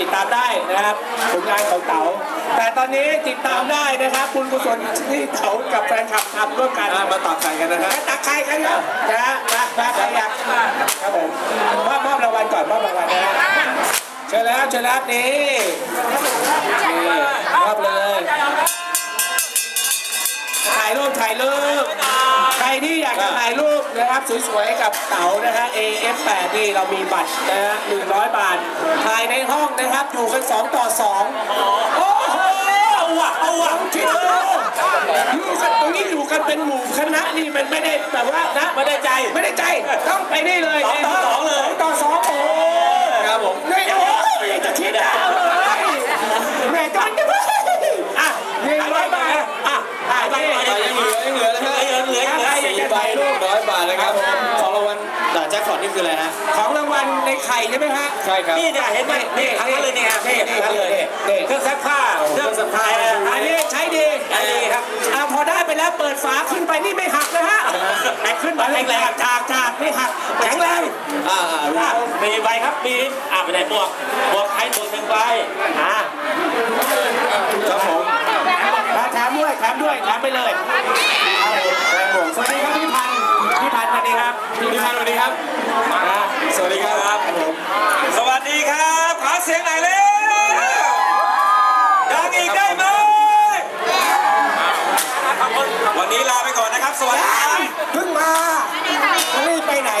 ติดตามได้นะครับผลงานของเต๋าแต่ตอนนี้ติดตามได้นะครับบุญกุศลที่เต๋ากับแฟนคลับทำร่วมกันอะมาตักไข่กันนะฮะแม่ตักใครกันครับนะฮะมามาใครอยากครับผมมอบมอบรางวัลก่อนมอบรางวัลนะฮะเชิญแล้วเชิญแล้วนี่นี่มอบเลยถ่ายรูปถ่ายรูปใครที่อยากจะถ่ายรูปนะครับสวยๆกับเต๋านะฮะ AF8 นี่เรามีบัตรนะฮะ100 บาทถ่าย ในห้องนะครับ อยู่กัน2ต่อ2โอ้โหเอว่ะเอาว่ะคิดดูอยู่กันตรงนี้อยู่กันเป็นหมู่คณะนี่มันไม่ได้แบบว่านะไม่ได้ใจไม่ได้ใจต้องไปนี่เลยสองต่อสองเลยต่อสองโอ้ครับผมไม่โอ้ยจะคิดอะแม่จอนจะอะหนึ่งร้อยบาทอะอะนี่อะยังเหลือยังเหลือนะฮะเหลือเหลือเหลือสี่ใบหนึ่งร้อยบาทนะครับผมของรางวัลด่แจ็คพอตนี่คืออะไรฮะของรางวัลใน ไข่ใช่ไหมฮะใช่ครับนี่เนี่ยเห็นไหมนี่ทั้งนั้นเลยนี่ฮะนี่ทั้งนั้นเลยนี่เครื่องซักผ้าเครื่องซักผ้าอันนี้ใช้ดีใช้ดีครับอ่าพอได้ไปแล้วเปิดฝาขึ้นไปนี่ไม่หักนะฮะแต่ขึ้นมาแรงๆจากจากไม่หักแข็งแรงอ่าอ่าอะมีใบครับมีอ่าไปไหนหมวกหมวกให้ตัวหนึ่งใบอะครับผมมาแถมด้วยแถมด้วยแถมไปเลย สวัสดีครับผมสวัสดีครับขอเสียงหน่อยเร็วดังอีกได้ไหมวันนี้ลาไปก่อนนะครับ สวัสดีครับเพิ่งมาไม่ไปไหน